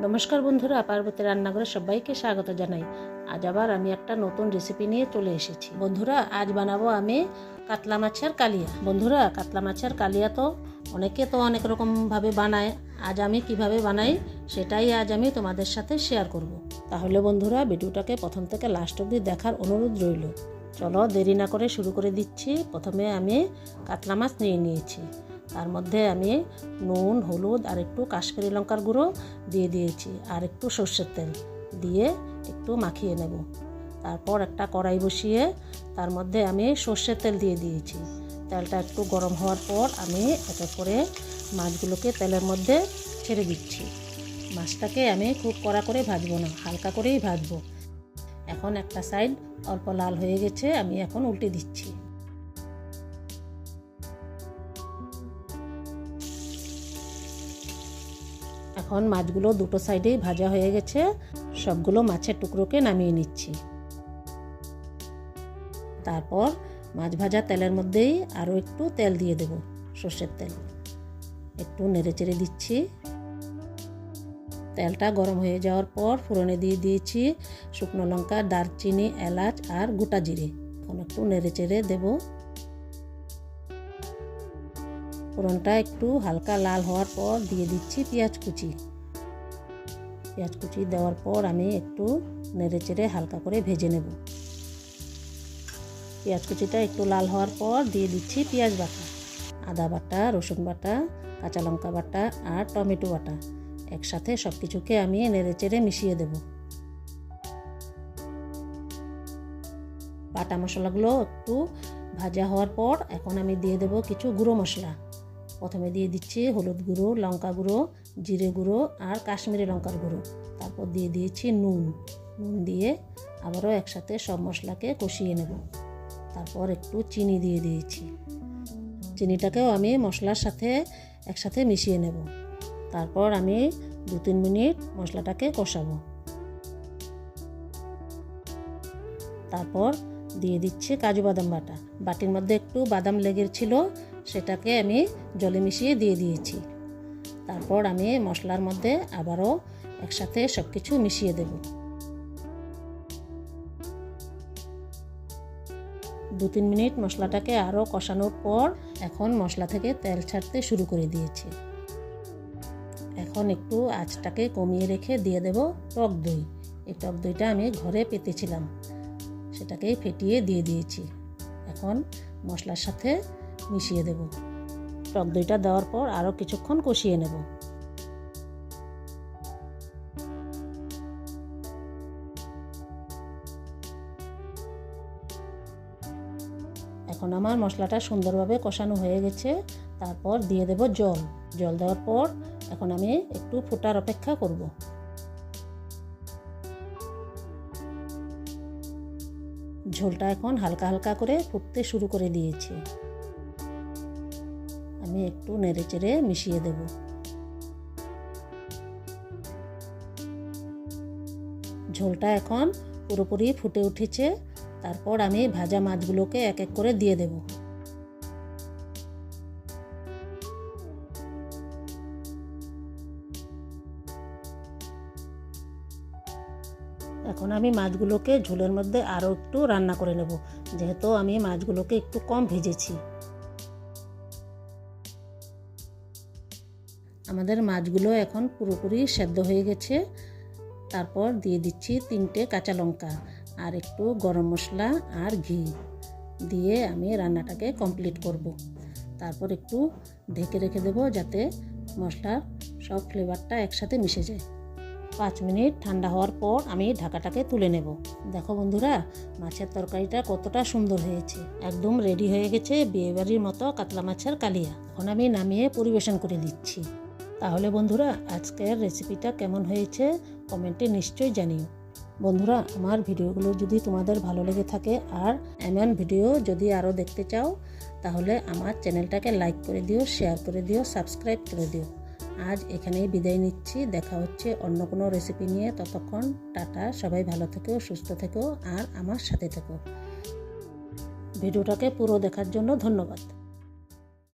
নমস্কার বন্ধুরা, পার্বতী রান্নাঘরে সবাইকে স্বাগত জানাই। আজ আবার আমি একটা নতুন রেসিপি নিয়ে চলে এসেছি। বন্ধুরা, আজ বানাবো আমি কাতলা মাছের কালিয়া। বন্ধুরা, কাতলা মাছের কালিয়া তো অনেকে তো অনেক রকমভাবে বানায়। আজ আমি কীভাবে বানাই সেটাই আজ আমি তোমাদের সাথে শেয়ার করব। তাহলে বন্ধুরা, ভিডিওটাকে প্রথম থেকে লাস্ট অবধি দেখার অনুরোধ রইল। চলো দেরি না করে শুরু করে দিচ্ছি। প্রথমে আমি কাতলা মাছ নিয়ে নিয়েছি। তার মধ্যে আমি নুন, হলুদ আর একটু কাশ্মীরি লঙ্কার গুঁড়ো দিয়ে দিয়েছি আর একটু সর্ষের তেল দিয়ে একটু মাখিয়ে নেব। তারপর একটা কড়াই বসিয়ে তার মধ্যে আমি সর্ষের তেল দিয়ে দিয়েছি। তেলটা একটু গরম হওয়ার পর আমি এক করে মাছগুলোকে তেলের মধ্যে ছেড়ে দিচ্ছি। মাছটাকে আমি খুব কড়া করে ভাজবো না, হালকা করেই ভাজবো। এখন একটা সাইড অল্প লাল হয়ে গেছে, আমি এখন উল্টে দিচ্ছি। এখন মাছগুলো দুটো সাইডেই ভাজা হয়ে গেছে। সবগুলো মাছের টুকরোকে নামিয়ে নিচ্ছি। তারপর মাছ ভাজা তেলের মধ্যেই আরও একটু তেল দিয়ে দেব, সর্ষের তেল। একটু নেড়ে চেড়ে দিচ্ছি। তেলটা গরম হয়ে যাওয়ার পর ফোড়নে দিয়ে দিয়েছি শুকনো লঙ্কা, দারচিনি, এলাচ আর গোটা জিরে। এখন একটু নেড়ে চেড়ে দেবো। ফোড়নটা একটু হালকা লাল হওয়ার পর দিয়ে দিচ্ছি পেঁয়াজ কুচি। পেঁয়াজ কুচি দেওয়ার পর আমি একটু নেড়ে চেড়ে হালকা করে ভেজে নেব। পেঁয়াজ কুচিটা একটু লাল হওয়ার পর দিয়ে দিচ্ছি পেঁয়াজ বাটা, আদা বাটা, রসুন বাটা, কাঁচা লঙ্কা বাটা আর টমেটো বাটা। একসাথে সব কিছুকে আমি নেড়ে চেড়ে মিশিয়ে দেব। বাটা মশলাগুলো একটু ভাজা হওয়ার পর এখন আমি দিয়ে দেব কিছু গুঁড়ো মশলা। প্রথমে দিয়ে দিচ্ছি হলুদ গুঁড়ো, লঙ্কা গুঁড়ো, জিরে গুঁড়ো আর কাশ্মীরি লঙ্কার গুঁড়ো। তারপর দিয়ে দিয়েছি নুন। নুন দিয়ে আবারও একসাথে সব মশলাকে কষিয়ে নেব। তারপর একটু চিনি দিয়ে দিয়েছি। চিনিটাকেও আমি মশলার সাথে একসাথে মিশিয়ে নেব। তারপর আমি দু তিন মিনিট মশলাটাকে কষাবো। তারপর দিয়ে দিচ্ছি কাজু বাদাম বাটা। বাটির মধ্যে একটু বাদাম লেগেছিল সেটাকে আমি জলে মিশিয়ে দিয়ে দিয়েছি। তারপর আমি মশলার মধ্যে আবারও একসাথে সব কিছু মিশিয়ে দেব। দু তিন মিনিট মশলাটাকে আরও কষানোর পর এখন মশলা থেকে তেল ছাড়তে শুরু করে দিয়েছি। এখন একটু আঁচটাকে কমিয়ে রেখে দিয়ে দেব টক দই। এই টক দইটা আমি ঘরে পেতেছিলাম। সেটাকে ফেটিয়ে দিয়ে দিয়েছি। এখন মশলার সাথে মিশিয়ে দেব। টক দইটা দেওয়ার পর আরও কিছুক্ষণ কষিয়ে নেব। এখন আমার মশলাটা সুন্দরভাবে কষানো হয়ে গেছে। তারপর দিয়ে দেব জল। জল দেওয়ার পর এখন আমি একটু ফোটার অপেক্ষা করব। ঝোলটা এখন হালকা হালকা করে ফুটতে শুরু করে দিয়েছি। আমি একটু নেড়ে চেড়ে মিশিয়ে দেব। ঝোলটা এখন পুরোপুরি ফুটে উঠেছে। তারপর আমি ভাজা মাছগুলোকে এক এক করে দিয়ে দেব। এখন আমি মাছগুলোকে ঝোলের মধ্যে আরও একটু রান্না করে নেব। যেহেতু আমি মাছগুলোকে একটু কম ভেজেছি। আমাদের মাছগুলো এখন পুরোপুরি সেদ্ধ হয়ে গেছে। তারপর দিয়ে দিচ্ছি তিনটে কাঁচা লঙ্কা আর একটু গরম মশলা আর ঘি। দিয়ে আমি রান্নাটাকে কমপ্লিট করব। তারপর একটু ঢেকে রেখে দেবো যাতে মশলার সব ফ্লেভারটা একসাথে মিশে যায়। পাঁচ মিনিট ঠান্ডা হওয়ার পর আমি ঢাকাটাকে তুলে নেব। দেখো বন্ধুরা, মাছের তরকারিটা কতটা সুন্দর হয়েছে। একদম রেডি হয়ে গেছে বিয়েবাড়ির মতো কাতলা মাছের কালিয়া। এখন আমি নামিয়ে পরিবেশন করে দিচ্ছি। তাহলে বন্ধুরা, আজকের রেসিপিটা কেমন হয়েছে কমেন্টে নিশ্চয়ই জানিও। বন্ধুরা, আমার ভিডিওগুলো যদি তোমাদের ভালো লেগে থাকে আর এমন ভিডিও যদি আরও দেখতে চাও, তাহলে আমার চ্যানেলটাকে লাইক করে দিও শেয়ার করে দিও সাবস্ক্রাইব করে দিও। আজ এখানেই বিদায় নিচ্ছি। দেখা হচ্ছে অন্য কোনো রেসিপি নিয়ে। ততক্ষণ টাটা, সবাই ভালো থেকো, সুস্থ থেকো, আর আমার সাথে থেকো। ভিডিওটাকে পুরো দেখার জন্য ধন্যবাদ।